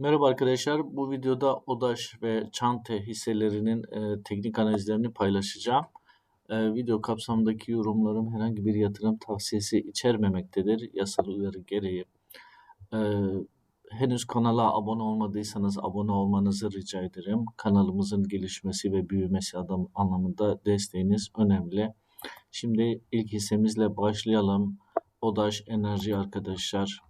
Merhaba arkadaşlar. Bu videoda ODAŞ ve Çante hisselerinin e, teknik analizlerini paylaşacağım. E, video kapsamındaki yorumlarım herhangi bir yatırım tavsiyesi içermemektedir. Yasal uyarı gereği. E, henüz kanala abone olmadıysanız abone olmanızı rica ederim. Kanalımızın gelişmesi ve büyümesi adam anlamında desteğiniz önemli. Şimdi ilk hissemizle başlayalım. ODAŞ Enerji arkadaşlar.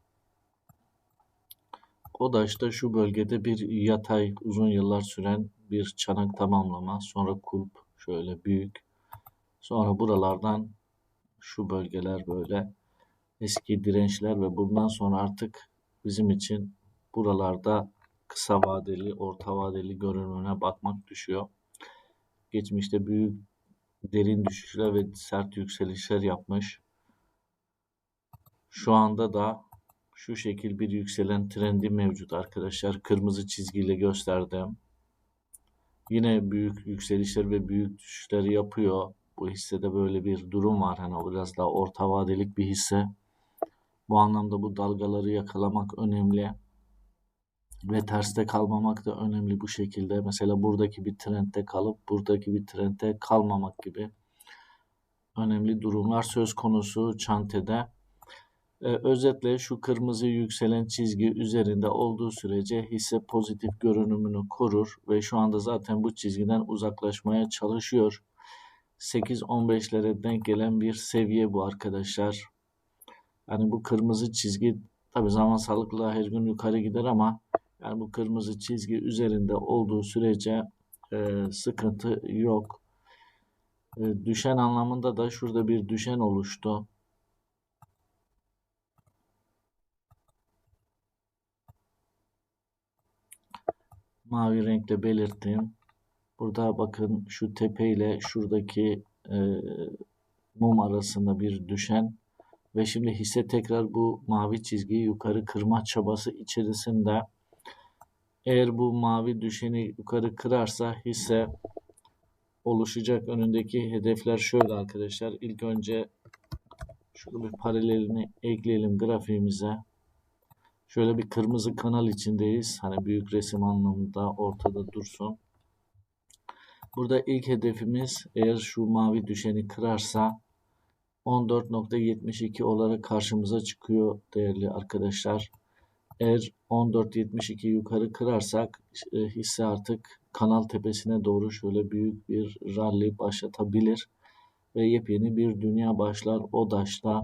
Odaş'ta şu bölgede bir yatay uzun yıllar süren bir çanak tamamlama. Sonra kulp şöyle büyük. Sonra buralardan şu bölgeler böyle eski dirençler ve bundan sonra artık bizim için buralarda kısa vadeli, orta vadeli görünümüne bakmak düşüyor. Geçmişte büyük derin düşüşler ve sert yükselişler yapmış. Şu anda da şu şekil bir yükselen trendi mevcut arkadaşlar. Kırmızı çizgiyle gösterdim. Yine büyük yükselişler ve büyük düşüşler yapıyor. Bu hissede böyle bir durum var. Hani o biraz daha orta vadelik bir hisse. Bu anlamda bu dalgaları yakalamak önemli. Ve terste kalmamak da önemli bu şekilde. Mesela buradaki bir trendde kalıp buradaki bir trendde kalmamak gibi önemli durumlar söz konusu çantede. Ee, özetle şu kırmızı yükselen çizgi üzerinde olduğu sürece hisse pozitif görünümünü korur ve şu anda zaten bu çizgiden uzaklaşmaya çalışıyor. 8-15'lere denk gelen bir seviye bu arkadaşlar. Yani bu kırmızı çizgi tabi zaman sağlıkla her gün yukarı gider ama yani bu kırmızı çizgi üzerinde olduğu sürece e, sıkıntı yok. E, düşen anlamında da şurada bir düşen oluştu. Mavi renkle belirttim. Burada bakın şu tepe ile şuradaki e, mum arasında bir düşen ve şimdi hisse tekrar bu mavi çizgiyi yukarı kırma çabası içerisinde. Eğer bu mavi düşeni yukarı kırarsa hisse oluşacak önündeki hedefler şöyle arkadaşlar. İlk önce şunu bir paralelini ekleyelim grafiğimize. Şöyle bir kırmızı kanal içindeyiz. Hani büyük resim anlamında ortada dursun. Burada ilk hedefimiz eğer şu mavi düşeni kırarsa 14.72 olarak karşımıza çıkıyor değerli arkadaşlar. Eğer 14.72 yukarı kırarsak e, hisse artık kanal tepesine doğru şöyle büyük bir rally başlatabilir ve yepyeni bir dünya başlar. O daşta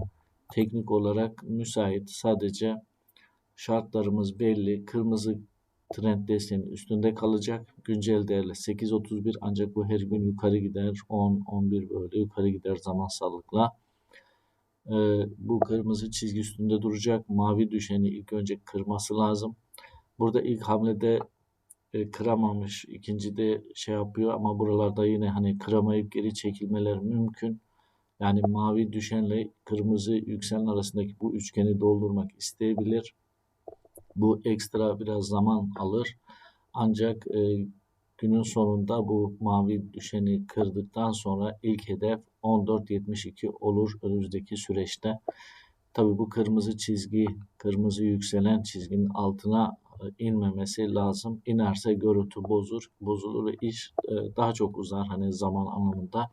teknik olarak müsait sadece şartlarımız belli. Kırmızı trend desteğinin üstünde kalacak. Güncel değerle 8.31 ancak bu her gün yukarı gider. 10, 11 böyle yukarı gider zamansallıkla. Ee, bu kırmızı çizgi üstünde duracak. Mavi düşeni ilk önce kırması lazım. Burada ilk hamlede e, kıramamış. ikinci de şey yapıyor ama buralarda yine hani kıramayıp geri çekilmeler mümkün. Yani mavi düşenle kırmızı yükselen arasındaki bu üçgeni doldurmak isteyebilir. Bu ekstra biraz zaman alır. Ancak e, günün sonunda bu mavi düşeni kırdıktan sonra ilk hedef 14.72 olur önümüzdeki süreçte. Tabi bu kırmızı çizgi, kırmızı yükselen çizginin altına e, inmemesi lazım. İnerse görüntü bozur, bozulur ve iş e, daha çok uzar hani zaman anlamında.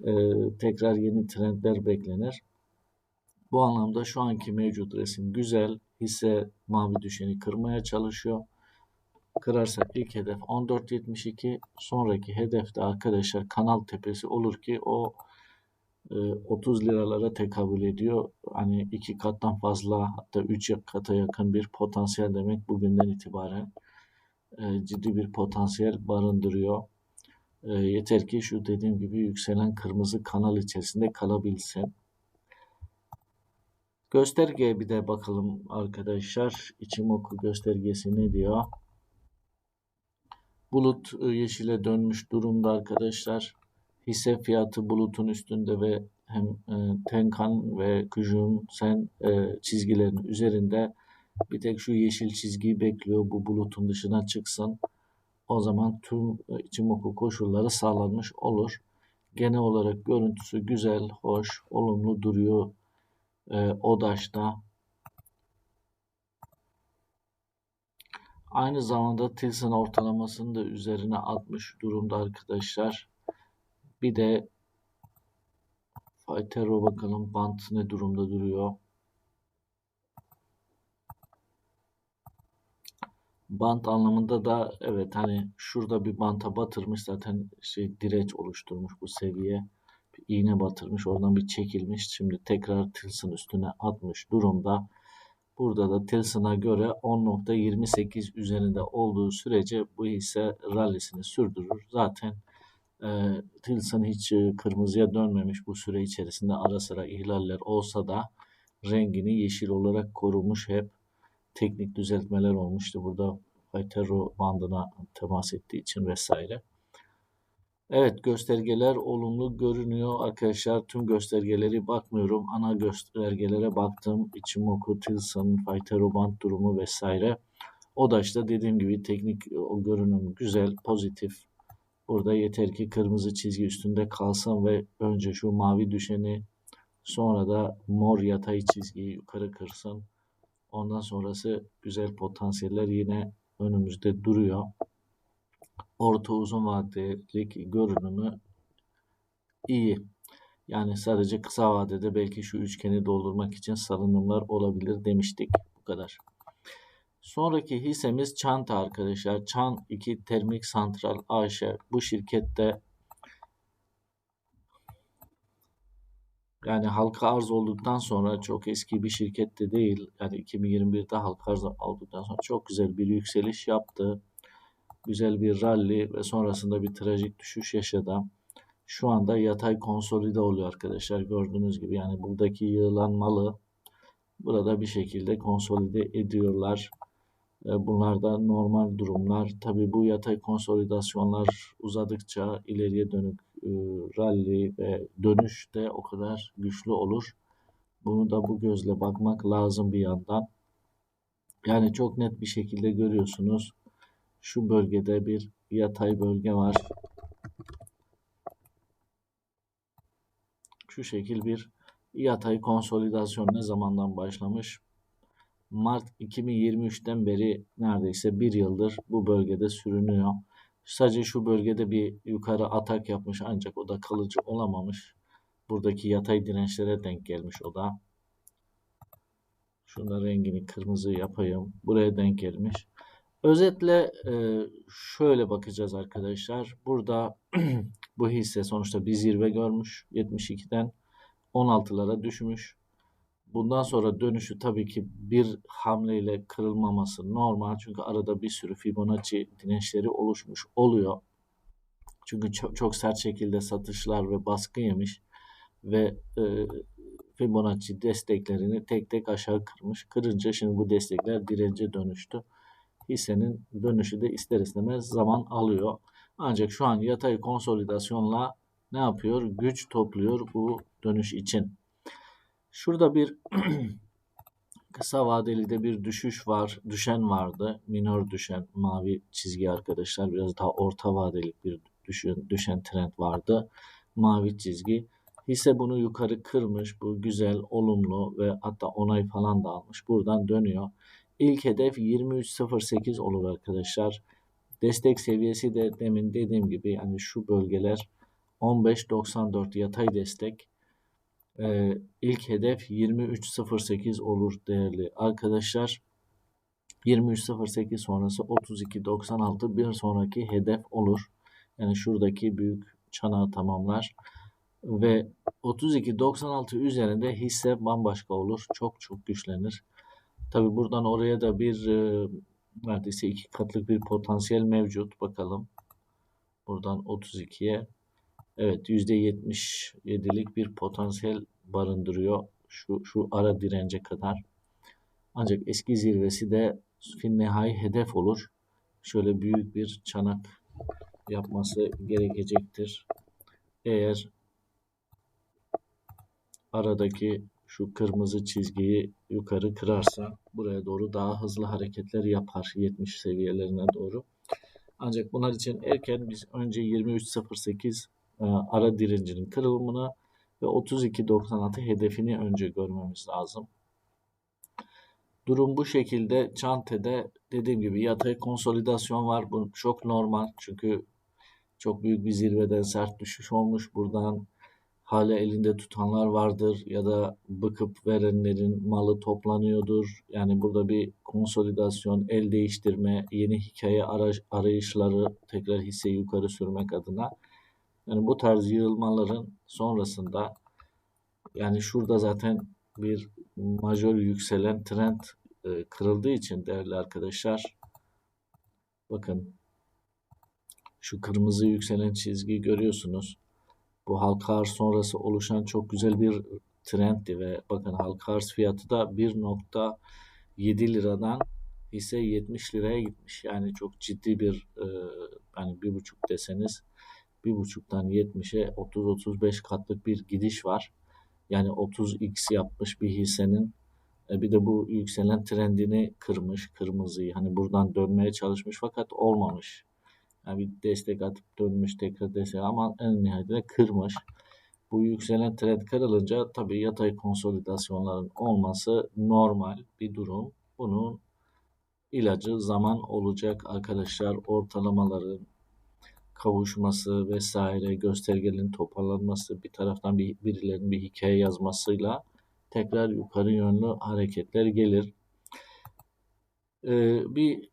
E, tekrar yeni trendler beklenir. Bu anlamda şu anki mevcut resim güzel. Hisse mavi düşeni kırmaya çalışıyor. Kırarsa ilk hedef 14.72. Sonraki hedefte arkadaşlar kanal tepesi olur ki o 30 e, liralara tekabül ediyor. Hani iki kattan fazla hatta 3 kata yakın bir potansiyel demek bugünden itibaren e, ciddi bir potansiyel barındırıyor. E, yeter ki şu dediğim gibi yükselen kırmızı kanal içerisinde kalabilsin. Göstergeye bir de bakalım arkadaşlar. İçimoku göstergesi ne diyor? Bulut e, yeşile dönmüş durumda arkadaşlar. Hisse fiyatı bulutun üstünde ve hem e, Tenkan ve Kujun Sen e, çizgilerin üzerinde bir tek şu yeşil çizgiyi bekliyor. Bu bulutun dışına çıksın. O zaman tüm e, Ichimoku koşulları sağlanmış olur. Genel olarak görüntüsü güzel, hoş, olumlu duruyor e, ODAŞ'ta Aynı zamanda Tilson ortalamasını da üzerine atmış durumda arkadaşlar. Bir de Fightero bakalım bant ne durumda duruyor. Bant anlamında da evet hani şurada bir banta batırmış zaten şey direç oluşturmuş bu seviye. İğne batırmış oradan bir çekilmiş. Şimdi tekrar Tilson üstüne atmış durumda. Burada da Tilson'a göre 10.28 üzerinde olduğu sürece bu hisse rallisini sürdürür. Zaten e, Tilson hiç e, kırmızıya dönmemiş bu süre içerisinde ara sıra ihlaller olsa da rengini yeşil olarak korumuş hep teknik düzeltmeler olmuştu burada Fightero bandına temas ettiği için vesaire. Evet göstergeler olumlu görünüyor arkadaşlar. Tüm göstergeleri bakmıyorum. Ana göstergelere baktım. Ichimoku, Tilson, Fightero band durumu vesaire. O da işte dediğim gibi teknik o görünüm güzel, pozitif. Burada yeter ki kırmızı çizgi üstünde kalsın ve önce şu mavi düşeni sonra da mor yatay çizgiyi yukarı kırsın. Ondan sonrası güzel potansiyeller yine önümüzde duruyor. Orta uzun vadelik görünümü iyi. Yani sadece kısa vadede belki şu üçgeni doldurmak için salınımlar olabilir demiştik. Bu kadar. Sonraki hissemiz Çanta arkadaşlar. Çan 2 Termik Santral AŞ. Bu şirkette yani halka arz olduktan sonra çok eski bir şirkette değil. Yani 2021'de halka arz olduktan sonra çok güzel bir yükseliş yaptı. Güzel bir rally ve sonrasında bir trajik düşüş yaşadı. Şu anda yatay konsolide oluyor arkadaşlar. Gördüğünüz gibi yani buradaki yığılan malı burada bir şekilde konsolide ediyorlar. E, bunlar da normal durumlar. Tabi bu yatay konsolidasyonlar uzadıkça ileriye dönük e, rally ve dönüş de o kadar güçlü olur. Bunu da bu gözle bakmak lazım bir yandan. Yani çok net bir şekilde görüyorsunuz. Şu bölgede bir yatay bölge var. Şu şekil bir yatay konsolidasyon ne zamandan başlamış? Mart 2023'ten beri neredeyse bir yıldır bu bölgede sürünüyor. Sadece şu bölgede bir yukarı atak yapmış ancak o da kalıcı olamamış. Buradaki yatay dirençlere denk gelmiş o da. Şunun rengini kırmızı yapayım. Buraya denk gelmiş. Özetle e, şöyle bakacağız arkadaşlar. Burada bu hisse sonuçta bir zirve görmüş. 72'den 16'lara düşmüş. Bundan sonra dönüşü tabii ki bir hamleyle kırılmaması normal. Çünkü arada bir sürü Fibonacci dirençleri oluşmuş oluyor. Çünkü çok, çok sert şekilde satışlar ve baskı yemiş ve e, Fibonacci desteklerini tek tek aşağı kırmış. Kırınca şimdi bu destekler dirence dönüştü. Hissenin dönüşü de ister istemez zaman alıyor. Ancak şu an yatay konsolidasyonla ne yapıyor? Güç topluyor bu dönüş için. Şurada bir kısa vadeli de bir düşüş var. Düşen vardı. Minor düşen mavi çizgi arkadaşlar. Biraz daha orta vadeli bir düşen, düşen trend vardı. Mavi çizgi. Hisse bunu yukarı kırmış. Bu güzel, olumlu ve hatta onay falan da almış. Buradan dönüyor. İlk hedef 23.08 olur arkadaşlar. Destek seviyesi de demin dediğim gibi yani şu bölgeler 15.94 yatay destek. Ee, ilk hedef 23.08 olur değerli arkadaşlar. 23.08 sonrası 32.96 bir sonraki hedef olur. Yani şuradaki büyük çanağı tamamlar. Ve 32.96 üzerinde hisse bambaşka olur. Çok çok güçlenir. Tabi buradan oraya da bir e, neredeyse iki katlık bir potansiyel mevcut. Bakalım. Buradan 32'ye Evet %77'lik bir potansiyel barındırıyor şu, şu ara dirence kadar. Ancak eski zirvesi de fin nihai hedef olur. Şöyle büyük bir çanak yapması gerekecektir. Eğer aradaki şu kırmızı çizgiyi yukarı kırarsa buraya doğru daha hızlı hareketler yapar 70 seviyelerine doğru. Ancak bunlar için erken biz önce 23.08 e, ara direncinin kırılımını ve 32.96 hedefini önce görmemiz lazım. Durum bu şekilde. Çante'de dediğim gibi yatay konsolidasyon var. Bu çok normal. Çünkü çok büyük bir zirveden sert düşüş olmuş. Buradan hala elinde tutanlar vardır ya da bıkıp verenlerin malı toplanıyordur. Yani burada bir konsolidasyon, el değiştirme, yeni hikaye arayışları tekrar hisseyi yukarı sürmek adına. Yani bu tarz yığılmaların sonrasında yani şurada zaten bir majör yükselen trend e, kırıldığı için değerli arkadaşlar bakın şu kırmızı yükselen çizgi görüyorsunuz. Bu halka arz sonrası oluşan çok güzel bir trenddi ve bakın halka arz fiyatı da 1.7 liradan hisse 70 liraya gitmiş. Yani çok ciddi bir e, yani bir buçuk deseniz bir buçuktan 70'e 30-35 katlık bir gidiş var. Yani 30x yapmış bir hissenin e, bir de bu yükselen trendini kırmış kırmızıyı. Hani buradan dönmeye çalışmış fakat olmamış. Yani bir destek atıp dönmüş tekrar destek ama en nihayetinde kırmış. Bu yükselen trend kırılınca tabii yatay konsolidasyonların olması normal bir durum. Bunun ilacı zaman olacak arkadaşlar. Ortalamaların kavuşması vesaire göstergelerin toparlanması bir taraftan bir, birilerinin bir hikaye yazmasıyla tekrar yukarı yönlü hareketler gelir. Ee, bir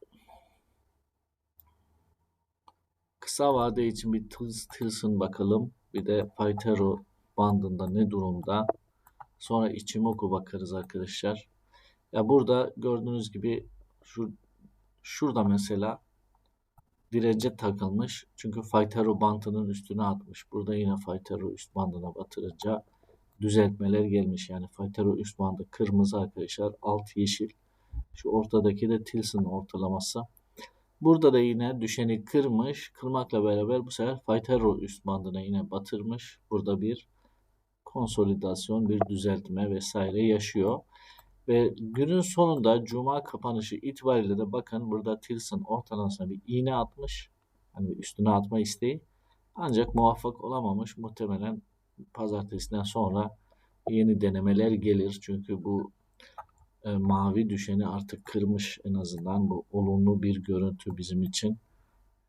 kısa vade için bir Tilson bakalım. Bir de Paytero bandında ne durumda. Sonra Ichimoku bakarız arkadaşlar. Ya burada gördüğünüz gibi şu şurada mesela direce takılmış. Çünkü Fightero bantının üstüne atmış. Burada yine Fightero üst bandına batırınca düzeltmeler gelmiş. Yani Fightero üst bandı kırmızı arkadaşlar. Alt yeşil. Şu ortadaki de Tilson ortalaması. Burada da yine düşeni kırmış. Kırmakla beraber bu sefer Fightero üst bandına yine batırmış. Burada bir konsolidasyon, bir düzeltme vesaire yaşıyor. Ve günün sonunda cuma kapanışı itibariyle de bakın burada Tilson ortalamasına bir iğne atmış. Hani üstüne atma isteği. Ancak muvaffak olamamış. Muhtemelen pazartesiden sonra yeni denemeler gelir. Çünkü bu e, mavi düşeni artık kırmış en azından. Bu olumlu bir görüntü bizim için.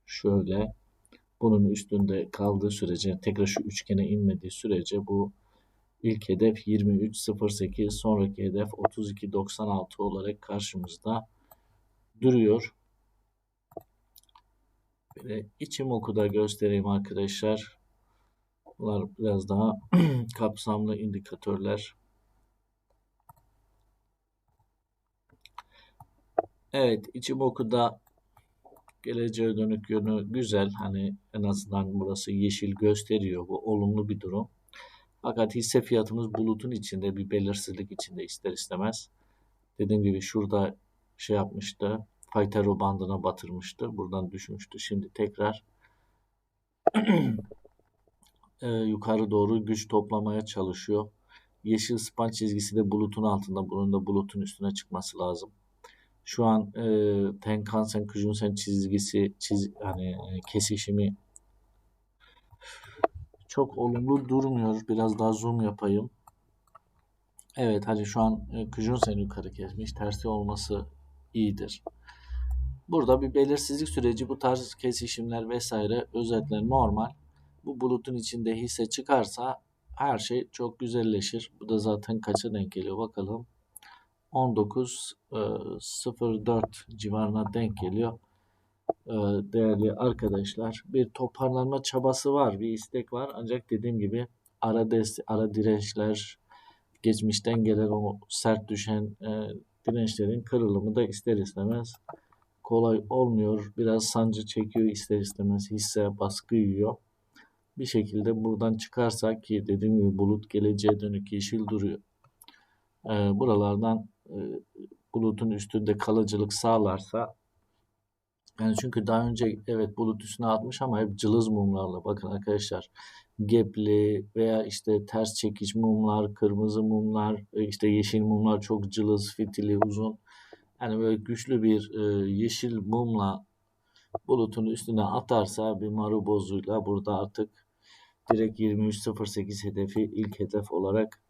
Şöyle bunun üstünde kaldığı sürece tekrar şu üçgene inmediği sürece bu İlk hedef 23.08, sonraki hedef 32.96 olarak karşımızda duruyor. Böyle içim okuda göstereyim arkadaşlar. Bunlar biraz daha kapsamlı indikatörler. Evet, içim okuda geleceğe dönük yönü güzel. Hani en azından burası yeşil gösteriyor. Bu olumlu bir durum. Fakat hisse fiyatımız bulutun içinde bir belirsizlik içinde ister istemez. Dediğim gibi şurada şey yapmıştı. Faytero bandına batırmıştı. Buradan düşmüştü. Şimdi tekrar e, yukarı doğru güç toplamaya çalışıyor. Yeşil span çizgisi de bulutun altında. Bunun da bulutun üstüne çıkması lazım. Şu an e, Tenkan-sen, Kijun-sen çizgisi çiz, yani e, kesişimi çok olumlu durmuyor. Biraz daha zoom yapayım. Evet hadi şu an e, Kujun seni yukarı kesmiş. Tersi olması iyidir. Burada bir belirsizlik süreci bu tarz kesişimler vesaire özetler normal. Bu bulutun içinde hisse çıkarsa her şey çok güzelleşir. Bu da zaten kaça denk geliyor bakalım. 19.04 e, civarına denk geliyor. Ee, değerli arkadaşlar. Bir toparlanma çabası var, bir istek var. Ancak dediğim gibi ara, dest ara dirençler, geçmişten gelen o sert düşen e, dirençlerin kırılımı da ister istemez kolay olmuyor. Biraz sancı çekiyor ister istemez hisse baskı yiyor. Bir şekilde buradan çıkarsak ki dediğim gibi bulut geleceğe dönük yeşil duruyor. E, buralardan e, bulutun üstünde kalıcılık sağlarsa yani çünkü daha önce evet bulut üstüne atmış ama hep cılız mumlarla. Bakın arkadaşlar gepli veya işte ters çekiç mumlar, kırmızı mumlar, e, işte yeşil mumlar çok cılız, fitili, uzun. Yani böyle güçlü bir e, yeşil mumla bulutun üstüne atarsa bir marubozuyla burada artık direkt 23.08 hedefi ilk hedef olarak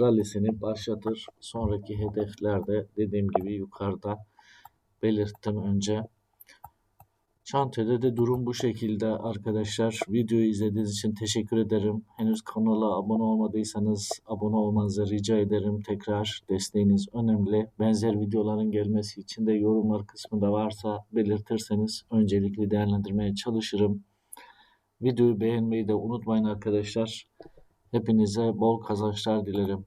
rallisini başlatır. Sonraki hedefler de dediğim gibi yukarıda belirttim önce. Şantiyede de durum bu şekilde arkadaşlar. Videoyu izlediğiniz için teşekkür ederim. Henüz kanala abone olmadıysanız abone olmanızı rica ederim. Tekrar desteğiniz önemli. Benzer videoların gelmesi için de yorumlar kısmında varsa belirtirseniz öncelikli değerlendirmeye çalışırım. Videoyu beğenmeyi de unutmayın arkadaşlar. Hepinize bol kazançlar dilerim.